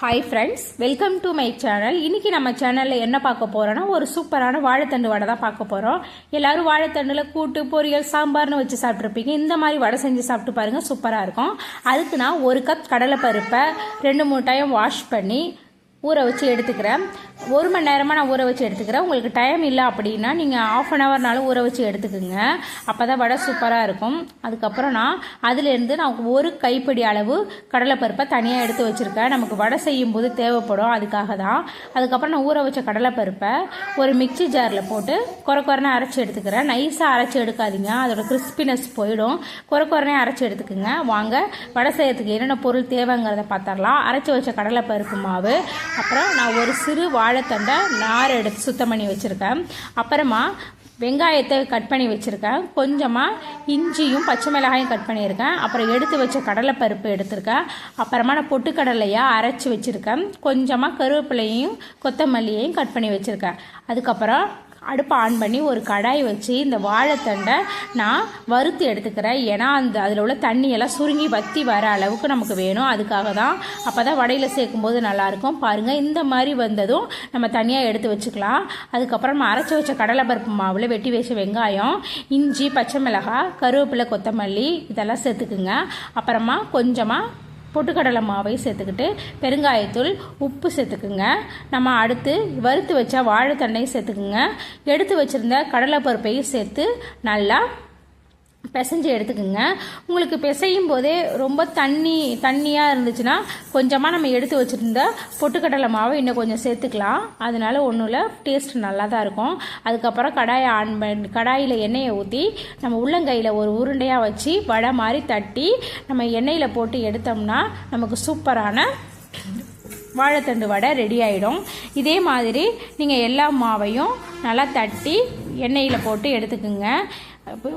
Hi friends welcome to my channel இன்றைக்கி நம்ம சேனலில் என்ன பார்க்க போகிறோன்னா ஒரு சூப்பரான வாழைத்தண்டு வடை தான் பார்க்க போகிறோம் எல்லோரும் வாழைத்தண்டில் கூட்டு பொரியல் சாம்பார்னு வச்சு சாப்பிட்ருப்பீங்க இந்த மாதிரி வடை செஞ்சு சாப்பிட்டு பாருங்கள் சூப்பராக இருக்கும். அதுக்கு நான் ஒரு கப் கடலைப்பருப்பை ரெண்டு மூணு டைம் வாஷ் பண்ணி ஊற வச்சு எடுத்துக்கிறேன். ஒரு மணி நேரமாக நான் ஊற வச்சு எடுத்துக்கிறேன். உங்களுக்கு டைம் இல்லை அப்படின்னா நீங்கள் ஆஃப் அன் ஹவர்னாலும் ஊற வச்சு எடுத்துக்கோங்க. அப்போ தான் வடை சூப்பராக இருக்கும். அதுக்கப்புறம் நான் அதுலேருந்து நான் ஒரு கைப்பிடி அளவு கடலைப்பருப்பை தனியாக எடுத்து வச்சுருக்கேன். நமக்கு வடை செய்யும் போது தேவைப்படும். அதுக்காக தான். அதுக்கப்புறம் நான் ஊற வச்ச கடலைப்பருப்பை ஒரு மிக்சி ஜாரில் போட்டு குறை குறைனே அரைச்சி எடுத்துக்கிறேன். நைஸாக அரைச்சி எடுக்காதீங்க. அதோட கிறிஸ்பினஸ் போயிடும். குறை குறைனே அரைச்சி எடுத்துக்கோங்க. வாங்க வடை செய்யறதுக்கு என்னென்ன பொருள் தேவைங்கிறத பார்த்துடலாம். அரைச்சி வச்ச கடலைப்பருப்பு மாவு அப்புறம் நான் ஒரு சிறு வாழைத்தண்டை நார் எடுத்து சுத்தம் பண்ணி வச்சுருக்கேன். அப்புறமா வெங்காயத்தை கட் பண்ணி வச்சுருக்கேன். கொஞ்சமாக இஞ்சியும் பச்சை மிளகாயும் கட் பண்ணியிருக்கேன். அப்புறம் எடுத்து வச்ச கடலைப்பருப்பு எடுத்திருக்கேன். அப்புறமா நான் பொட்டுக்கடலையாக அரைச்சி வச்சுருக்கேன். கொஞ்சமாக கருவேப்பிலையும் கொத்தமல்லியையும் கட் பண்ணி வச்சுருக்கேன். அதுக்கப்புறம் அடுப்பை ஆன் பண்ணி ஒரு கடாய் வச்சு இந்த வாழைத்தண்டை நான் வறுத்து எடுத்துக்கிறேன். ஏன்னா அந்த அதில் உள்ள தண்ணியெல்லாம் சுருங்கி வத்தி வர அளவுக்கு நமக்கு வேணும். அதுக்காக தான் அப்போ தான் வடையில் சேர்க்கும்போது நல்லாயிருக்கும். பாருங்கள் இந்த மாதிரி வந்ததும் நம்ம தனியாக எடுத்து வச்சுக்கலாம். அதுக்கப்புறம் நம்ம அரைச்சி வச்ச கடலைப்பருப்பு மாவில் வெட்டி வச்ச வெங்காயம் இஞ்சி பச்சை மிளகாய் கருவேப்பிலை கொத்தமல்லி இதெல்லாம் சேர்த்துக்குங்க. அப்புறமா கொஞ்சமாக பொட்டுக்கடலை மாவை சேர்த்துக்கிட்டு பெருங்காயத்தூள் உப்பு சேர்த்துக்குங்க. நம்ம அடுத்து வறுத்து வச்ச வாழைத்தண்டையும் சேர்த்துக்குங்க. எடுத்து வச்சுருந்த கடலைப்பருப்பையும் சேர்த்து நல்லா பிசைஞ்சு எடுத்துக்கோங்க. உங்களுக்கு பிசையும் போதே ரொம்ப தண்ணி தண்ணியாக இருந்துச்சுன்னா கொஞ்சமாக நம்ம எடுத்து வச்சுருந்த பொட்டுக்கடலை மாவை இன்னும் கொஞ்சம் சேர்த்துக்கலாம். அதனால ஒன்றும் இல்லை டேஸ்ட் நல்லா தான் இருக்கும். அதுக்கப்புறம் கடாயை ஆன் பண்ணி கடாயில் எண்ணெயை ஊற்றி நம்ம உள்ளங்கையில் ஒரு உருண்டையாக வச்சு வடை மாதிரி தட்டி நம்ம எண்ணெயில் போட்டு எடுத்தோம்னா நமக்கு சூப்பரான வாழைத்தண்டு வடை ரெடி ஆகிடும் இதே மாதிரி நீங்கள் எல்லா மாவையும் நல்லா தட்டி எண்ணெயில் போட்டு எடுத்துக்குங்க.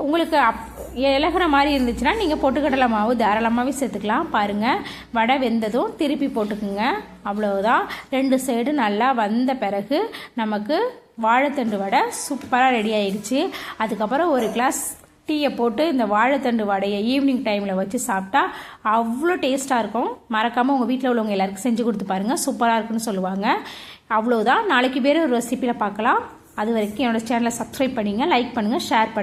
உங்களுக்கு அப் இலகுற மாதிரி இருந்துச்சுன்னா நீங்கள் பொட்டுக்கடலை மாவு தாராளமாகவே சேர்த்துக்கலாம். பாருங்கள் வடை வெந்ததும் திருப்பி போட்டுக்குங்க. அவ்வளோதான் ரெண்டு சைடு நல்லா வந்த பிறகு நமக்கு வாழைத்தண்டு வடை சூப்பராக ரெடி ஆயிடுச்சு. அதுக்கப்புறம் ஒரு கிளாஸ் டீயை போட்டு இந்த வாழைத்தண்டு வடையை ஈவினிங் டைமில் வச்சு சாப்பிட்டா அவ்வளோ டேஸ்ட்டாக இருக்கும். மறக்காமல் உங்கள் வீட்டில் உள்ளவங்க எல்லாருக்கும் செஞ்சு கொடுத்து பாருங்கள் சூப்பராக இருக்குன்னு சொல்லுவாங்க. அவ்வளோதான் நாளைக்கு பேர் ஒரு ரெசிப்பியில் பார்க்கலாம். அது வரைக்கும் என்னோடய சேனலை சப்ஸ்கிரைப் பண்ணிங்க லைக் பண்ணுங்கள் ஷேர் பண்ணுங்கள்